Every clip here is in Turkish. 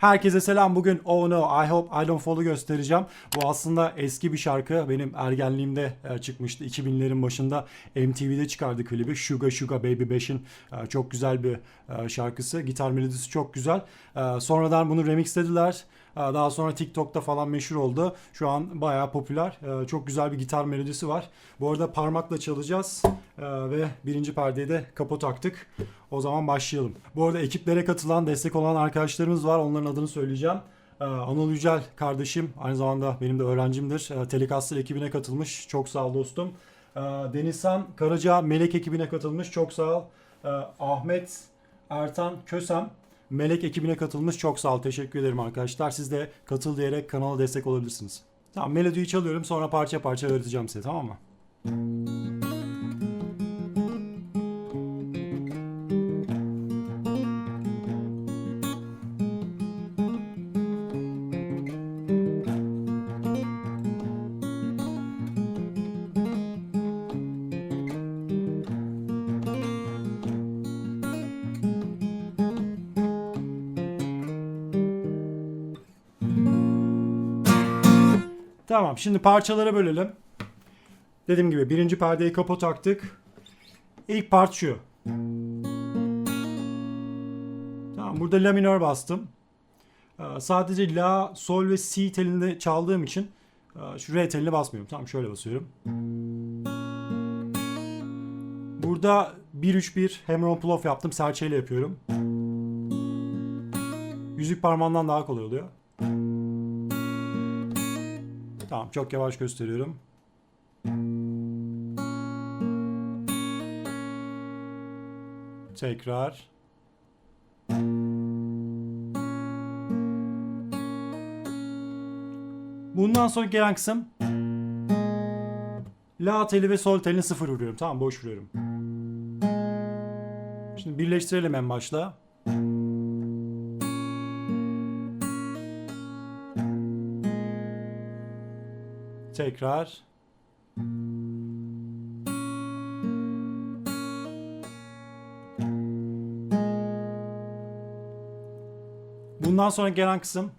Herkese selam. Bugün Oh No I Hope I Don't Fall'u göstereceğim. Bu aslında eski bir şarkı. Benim ergenliğimde e, çıkmıştı. 2000'lerin başında MTV'de çıkardı klibi. Suga Suga Baby 5'in e, çok güzel bir e, şarkısı. Gitar melodisi çok güzel. Sonradan bunu remixlediler. E, Daha sonra TikTok'ta falan meşhur oldu. Şu an bayağı popüler. E, Çok güzel bir gitar melodisi var. Bu arada parmakla çalacağız. E, Ve birinci perdeyi de kapo taktık. O zaman başlayalım. Bu arada ekiplere katılan, destek olan arkadaşlarımız var. Onların adını söyleyeceğim. Ee, Anıl Yücel kardeşim, aynı zamanda benim de öğrencimdir. Ee, Telecastle ekibine katılmış. Çok sağ ol dostum. Ee, Denizhan Karaca Melek ekibine katılmış. Çok sağ ol. Ee, Ahmet Ertan Kösem Melek ekibine katılmış. Çok sağ ol. Teşekkür ederim arkadaşlar. Siz de katıl diyerek kanala destek olabilirsiniz. Tamam melodiyi çalıyorum sonra parça parça öğreteceğim size tamam mı? Tamam şimdi parçalara bölelim. Dediğim gibi birinci perdeyi kapo taktık. İlk part şu. Tamam burada la minör bastım. Ee, Sadece la, sol ve si telinde çaldığım için e, şu re telini basmıyorum. Tamam şöyle basıyorum. Burada 1-3-1 hammer on pull off yaptım. Serçeyle yapıyorum. Yüzük parmağından daha kolay oluyor. Tamam çok yavaş gösteriyorum. Tekrar. Bundan sonra gelen kısım La teli ve sol telini sıfır vuruyorum. Tamam boş vuruyorum. Şimdi birleştirelim en başla. Tekrar. Bundan sonra gelen kısım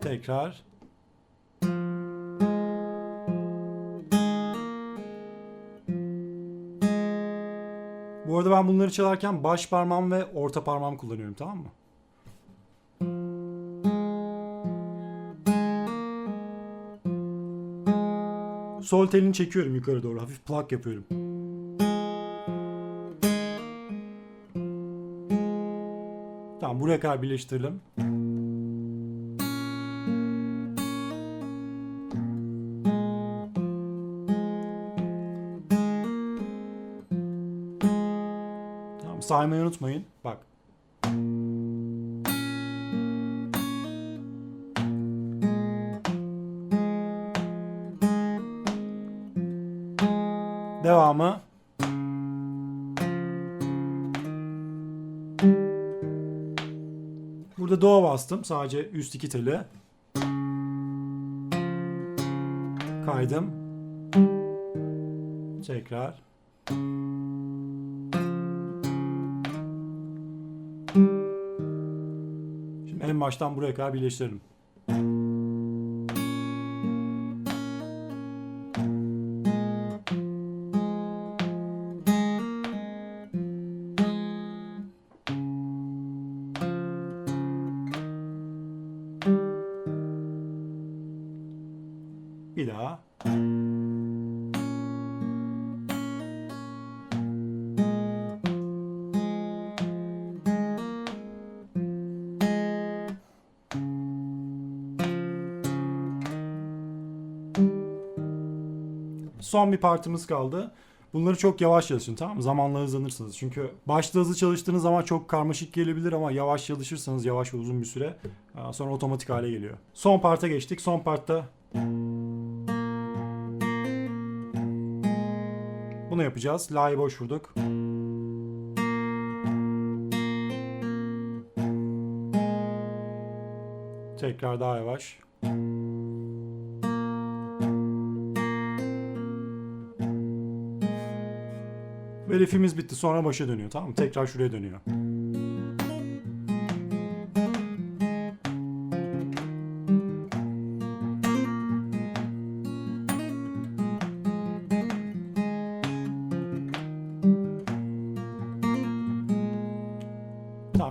tekrar Bu arada ben bunları çalarken baş parmağım ve orta parmağım kullanıyorum tamam mı? Sol telini çekiyorum yukarı doğru. Hafif plak yapıyorum. Tamam buraya kadar birleştirelim. Tamam saymayı unutmayın. Bak. Devamı. Burada doğa bastım. Sadece üst iki teli. Kaydım. Tekrar. Şimdi en baştan buraya kadar birleştirelim. Bir daha. Son bir partimiz kaldı. Bunları çok yavaş çalışın tamam mı? Zamanla hızlanırsınız. Çünkü başta hızlı çalıştığınız zaman çok karmaşık gelebilir ama yavaş çalışırsanız yavaş ve uzun bir süre sonra otomatik hale geliyor. Son parta geçtik. Son partta bunu yapacağız. La'yı boş vurduk. Tekrar daha yavaş. Ve bitti. Sonra başa dönüyor tamam mı? Tekrar şuraya dönüyor.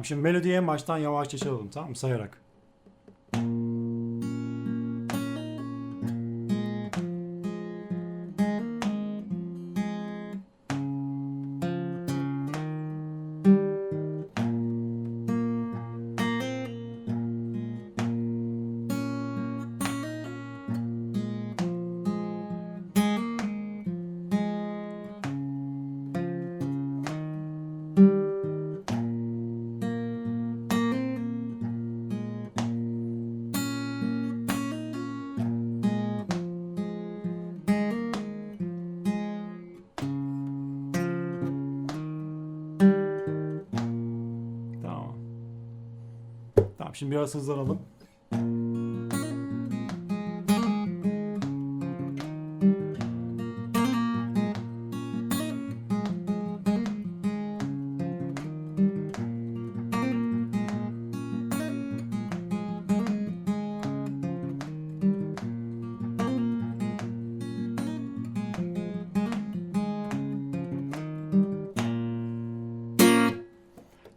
Şimdi melodiyi en baştan yavaşça çalalım tamam mı? Sayarak. Şimdi biraz hızlanalım.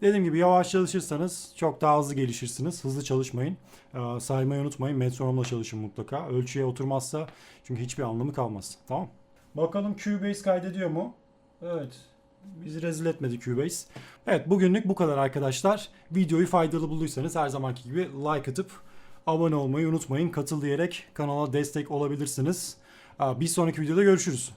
Dediğim gibi yavaş çalışırsanız çok daha hızlı gelişirsiniz. Hızlı çalışmayın. Ee, saymayı unutmayın. Metronomla çalışın mutlaka. Ölçüye oturmazsa çünkü hiçbir anlamı kalmaz. Tamam. Bakalım Cubase kaydediyor mu? Evet. Bizi rezil etmedi Cubase. Evet bugünlük bu kadar arkadaşlar. Videoyu faydalı bulduysanız her zamanki gibi like atıp abone olmayı unutmayın. Katıl diyerek kanala destek olabilirsiniz. Ee, Bir sonraki videoda görüşürüz.